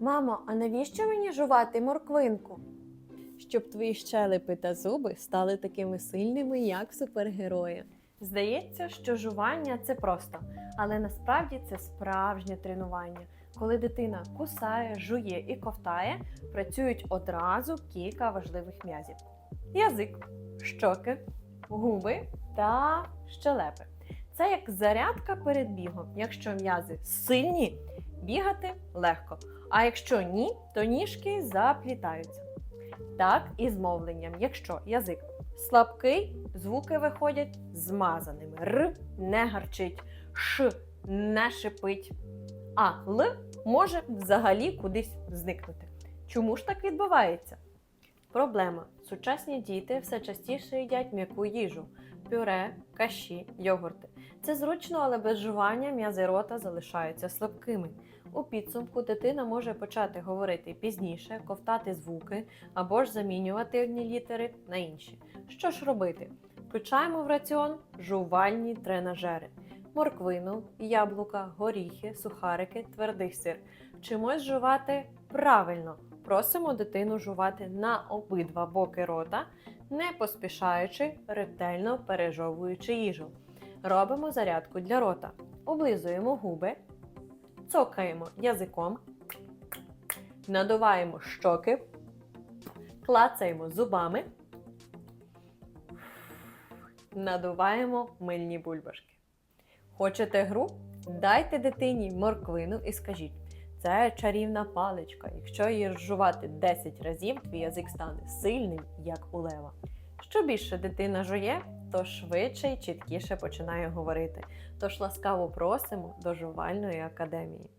Мамо, а навіщо мені жувати морквинку? Щоб твої щелепи та зуби стали такими сильними, як супергерої. Здається, що жування це просто, але насправді це справжнє тренування. Коли дитина кусає, жує і ковтає, працюють одразу кілька важливих м'язів: язик, щоки, губи та щелепи. Це як зарядка перед бігом. Якщо м'язи сильні, бігати легко. А якщо ні, то ніжки заплітаються. Так і з мовленням. Якщо язик слабкий, звуки виходять змазаними. Р не гарчить, ш не шипить, а Л може взагалі кудись зникнути. Чому ж так відбувається? Проблема. Сучасні діти все частіше їдять м'яку їжу, пюре, каші, йогурти. Це зручно, але без жування м'язи рота залишаються слабкими. У підсумку дитина може почати говорити пізніше, ковтати звуки або ж замінювати одні літери на інші. Що ж робити? Включаємо в раціон жувальні тренажери. Морквину, яблука, горіхи, сухарики, твердий сир. Вчимось жувати правильно. Просимо дитину жувати на обидва боки рота, не поспішаючи, ретельно пережовуючи їжу. Робимо зарядку для рота. Облизуємо губи, цокаємо язиком, надуваємо щоки, клацаємо зубами, надуваємо мильні бульбашки. Хочете гру? Дайте дитині морквину і скажіть: це чарівна паличка. Якщо її розжувати 10 разів, твій язик стане сильним, як у лева. Що більше дитина жує, то швидше і чіткіше починає говорити. Тож ласкаво просимо до жувальної академії.